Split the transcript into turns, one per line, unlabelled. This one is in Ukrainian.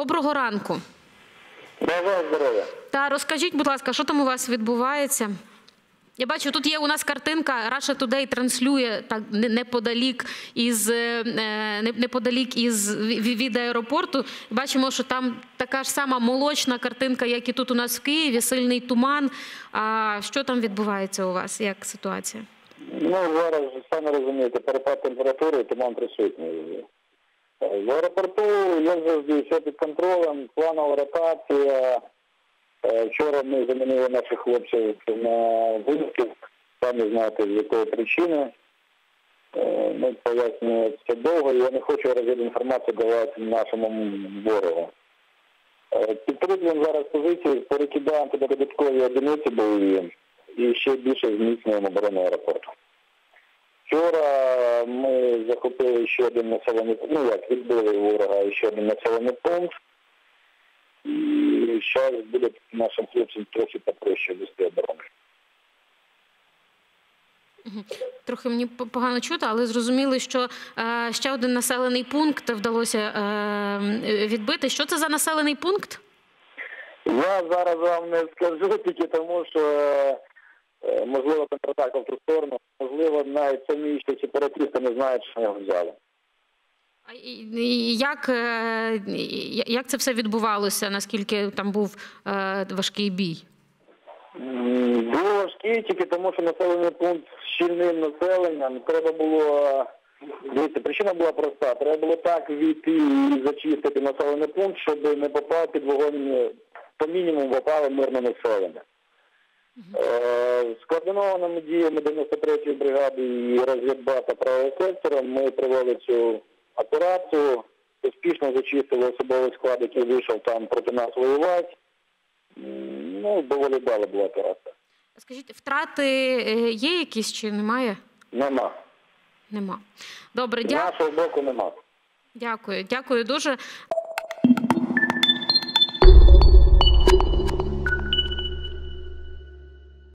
Доброго ранку.
Бажаю здоров'я.
Та розкажіть, будь ласка, що там у вас відбувається? Я бачу, тут є у нас картинка. Russia Today транслює так неподалік із е, неподалік із від аеропорту. Бачимо, що там така ж сама молочна картинка, як і тут у нас в Києві, сильний туман. А що там відбувається у вас? Як ситуація?
Ну, зараз, самі розумієте, перепад температури, туман присутній. В аеропорту, як завжди, все під контролем, планова ротація. Е, Вчора ми замінили наших хлопців на вилітки, самі знаєте, з якої причини. Ми пояснюємо це довго, я не хочу розвідати інформацію давати нашому ворогу. Е, Підтримуємо зараз позиції, перекидаємо туди додаткові одиниці бойові і ще більше зміцнюємо оборону аеропорту. Вчора ми захопили ще один населений пункт, ну як відбили ворога ще один населений пункт. І зараз буде нашим хлопцям трохи попроще вести оборону.
Трохи мені погано чути, але зрозуміли, що е, ще один населений пункт вдалося е, відбити. Що це за населений пункт?
Я зараз вам не скажу тільки тому, що е, можливо контратака в ту сторону, можливо, навіть самі ще сепаратисти не знають, що його взяли.
А Як, е, як це все відбувалося? Наскільки там був е, важкий бій?
Було важкі тільки тому, що населений пункт з щільним населенням. Треба було дивіться, причина була проста. Треба було так війти і зачистити населений пункт, щоб не попав під вогонь, по мінімуму попало мирне населення. Е, З координованими діями 93-ї бригади і розвідбата правого сектора ми провели цю операцію, успішно зачистили особовий склад, який вийшов там проти нас воювати. Ну, доволі дала була операція.
Скажіть, втрати е, є якісь чи немає?
Нема.
Нема. Добре,
З
дя...
нашого боку нема.
дякую. Дякую дуже.